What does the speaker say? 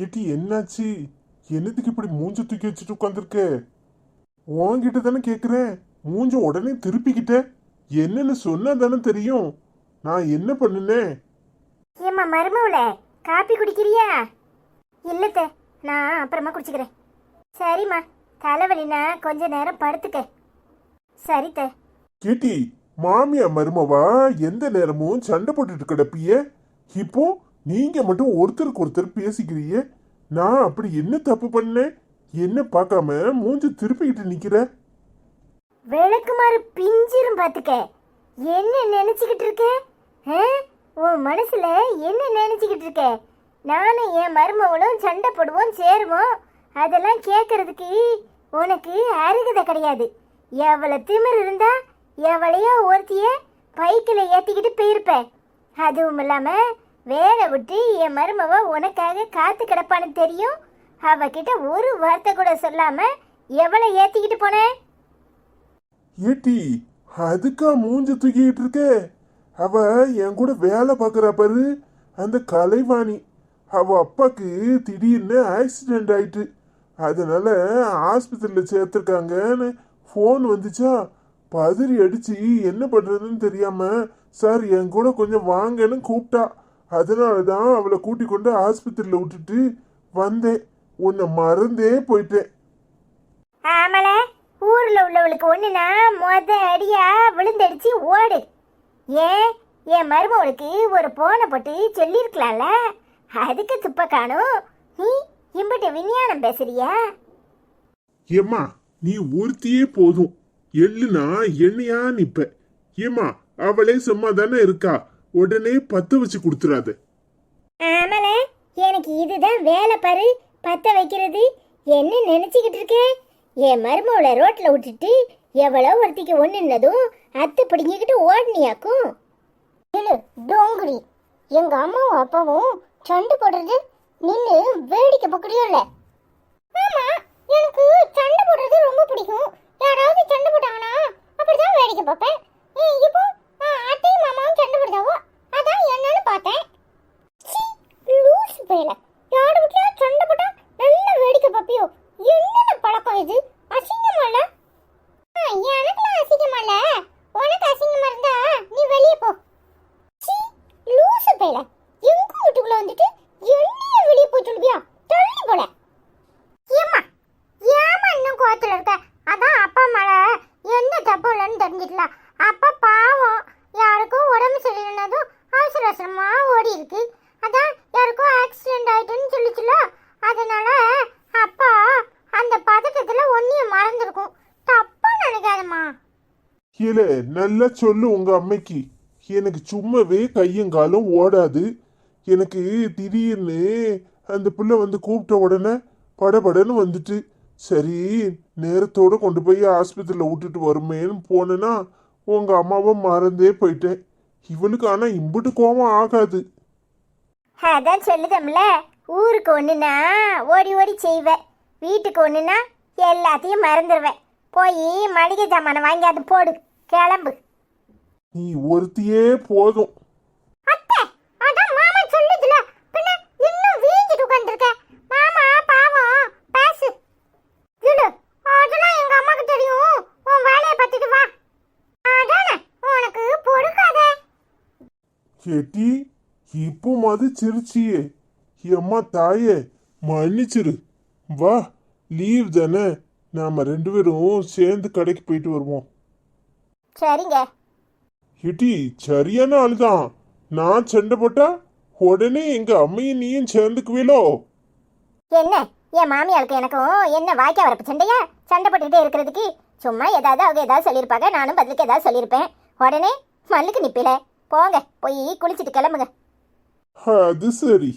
ஏட்டி என்னாச்சு? என்னத்துக்கு இப்படி மூஞ்ச தூக்கி வச்சுட்டு உட்காந்துருக்க உன்கிட்ட தானே கேக்குறேன். மூஞ்ச உடனே திருப்பிக்கிட்ட. என்னன்னு சொன்னா தானே தெரியும். நான் என்ன பண்ணுனேன்? ஏம்மா மருமவுல காப்பி குடிக்கிறியா? இல்லத்த நான் அப்புறமா குடிச்சுக்கிறேன். சரிம்மா தலைவலினா கொஞ்ச நேரம் படுத்துக்க. சரித்த. கேட்டி மாமியா மருமவா எந்த நேரமும் சண்டை போட்டுட்டு கிடப்பிய? இப்போ நீங்கள் மட்டும் ஒருத்தருக்கு ஒருத்தர் பேசிக்கிறீங்க. நான் அப்படி என்ன தப்பு பண்ணேன்? என்ன பார்க்காம மூஞ்சி திருப்பிக்கிட்டு நிக்கிற? விளக்குமாறு பிஞ்சிரும் பாத்துக்க என்ன நினைச்சுக்கிட்டு இருக்க? உன் மனசுல என்ன நினைச்சுக்கிட்டு இருக்க? நானும் என் மருமகளும் சண்டை போடுவோம் சேருவோம். அதெல்லாம் கேட்கறதுக்கு உனக்கு அருகதை கிடையாது. எவ்வளோ திமிர் இருந்தா எவளையோ ஒருத்திய பைக்கில் ஏற்றிக்கிட்டு போயிருப்பேன் அதுவும் இல்லாமல் வேலை விட்டு என் மருமவ உனக்காக காத்து கிடப்பான்னு தெரியும்? அவகிட்ட ஒரு வார்த்தை கூட சொல்லாம எவளை ஏத்திக்கிட்டு போனேன் ஏட்டி அதுக்கா மூஞ்ச தூக்கிட்டு இருக்க. அவ என் கூட வேலை பார்க்குற பாரு. அந்த கலைவாணி. அவ அப்பாக்கு திடீர்னு ஆக்சிடென்ட் ஆயிட்டு. அதனால ஆஸ்பத்திரியில் சேர்த்துருக்காங்கன்னு ஃபோன் வந்துச்சா? பதறி அடிச்சு என்ன பண்ணுறதுன்னு தெரியாம சார் என் கூட கொஞ்சம் வாங்கன்னு கூப்பிட்டா. அதனால தான் அவளை கூட்டி கொண்டு ஆஸ்பத்திரியில் விட்டுட்டு வந்தேன். உன்னை மறந்தே போயிட்டேன். ஆமல ஊர்ல உள்ளவளுக்கு ஒண்ணுனா மொத அடியா விழுந்தடிச்சு ஓடு. ஏன்? என் மருமவளுக்கு ஒரு போனை போட்டு சொல்லியிருக்கலாம்ல? அதுக்கு துப்ப காணும். நீ இம்பிட்டு விஞ்ஞானம் பேசுறியா? ஏம்மா நீ ஒருத்தியே போதும். எள்ளுனா என்னையா நிப்ப. ஏம்மா அவளே சும்மா தானே இருக்கா? உடனே பத்த வச்சு கொடுத்துறாத. ஆமல எனக்கு இதுதான் வேலை பாரு பத்த வைக்கிறது. என்ன நினைச்சுக்கிட்டு இருக்கே? என் மருமவளை ரோட்ல விட்டுட்டு எவ்வளோ ஒருத்திக்கு ஒண்ணுன்னதும் அத்தை பிடிங்கிக்கிட்டு ஓடனியாக்கும். இல்ல டோங்குடி. எங்க அம்மாவும் அப்பாவும் சண்டை போடுறது நின்று வேடிக்கை பக்கடியும் இல்லை எனக்கு சண்டை போடுறது ரொம்ப பிடிக்கும் யாராவது சண்டை போட்டாங்கன்னா அப்படிதான் வேடிக்கை பார்ப்பேன் ஏய், இப்போ ஆ, அத்தையும் மாமாவும் சண்டை போடுதாவோ அதான் என்னன்னு பார்த்தேன் சீ, லூசு பயல யார் வீட்லயா சண்டை போட்டா நல்ல வேடிக்கை பார்ப்பியோ என்னென்ன பழக்கம் இது அசிங்கமா இல்ல ஆ, எனக்குலாம் அசிங்கமா இல்ல உனக்கு அசிங்கமா இருந்தா நீ வெளியே போ சீ, லூசு பயல. எங்க வீட்டுக்குள்ள வந்துட்டு என்னைய வெளியே போய் தள்ளி போல ஏம்மா ஏம்மா இன்னும் கோத்துல இருக்க? அதான் அப்பா மேல எந்த தப்பு இல்லைன்னு தெரிஞ்சுக்கலாம் அப்பா பாவம் யாருக்கும் உடம்பு சரியில்லைனதும் அவசர அவசரமா ஓடி இருக்கு. அதான் யாருக்கும் ஆக்சிடென்ட் ஆயிட்டுன்னு சொல்லிச்சுல. அதனால அப்பா அந்த பதட்டத்துல ஒன்னிய மறந்துருக்கும். தப்பா நினைக்காதம்மா. இல்ல நல்லா சொல்லு உங்க அம்மைக்கு. எனக்கு சும்மாவே கையும் காலும் ஓடாது. எனக்கு திடீர்னு அந்த பிள்ளை வந்து கூப்பிட்ட உடனே படபடன்னு வந்துட்டு சரி நேரத்தோடு கொண்டு போய் ஆஸ்பத்திரியில் விட்டுட்டு வருமேன்னு போனேன்னா உங்கள் அம்மாவை மறந்தே போயிட்டேன். இவளுக்கு ஆனால் இம்புட்டு கோபம் ஆகாது. அதான் சொல்லுதம்ல ஊருக்கு ஒன்றுனா ஓடி ஓடி செய்வேன் வீட்டுக்கு ஒன்றுனா எல்லாத்தையும் மறந்துடுவேன் போய் மளிகை சாமானை வாங்கி அது போடு. கிளம்பு. நீ ஒருத்தியே போதும். கேட்டி இப்போ மது சிரிச்சியே எம்மா தாயே மன்னிச்சிரு. வா லீவ் தானே. நாம ரெண்டு பேரும் சேர்ந்து கடைக்கு போயிட்டு வருவோம். சரிங்க. ஏட்டி சரியான ஆளுதான். நான் சண்டை போட்டா உடனே எங்க அம்மையும் நீயும் சேர்ந்துக்குவீலோ என்ன? என் மாமியாருக்கு எனக்கும் என்ன வாய்க்கா வரப்பு சண்டையா? சண்டை போட்டுக்கிட்டே இருக்கிறதுக்கு சும்மா ஏதாவது அவங்க ஏதாவது சொல்லியிருப்பாங்க நானும் பதிலுக்கு ஏதாவது சொல்லியிருப்பேன். உடனே மல்லுக்கு நிப்பில. போங்க போய் குளிச்சுட்டு கிளம்புங்க. அது சரி.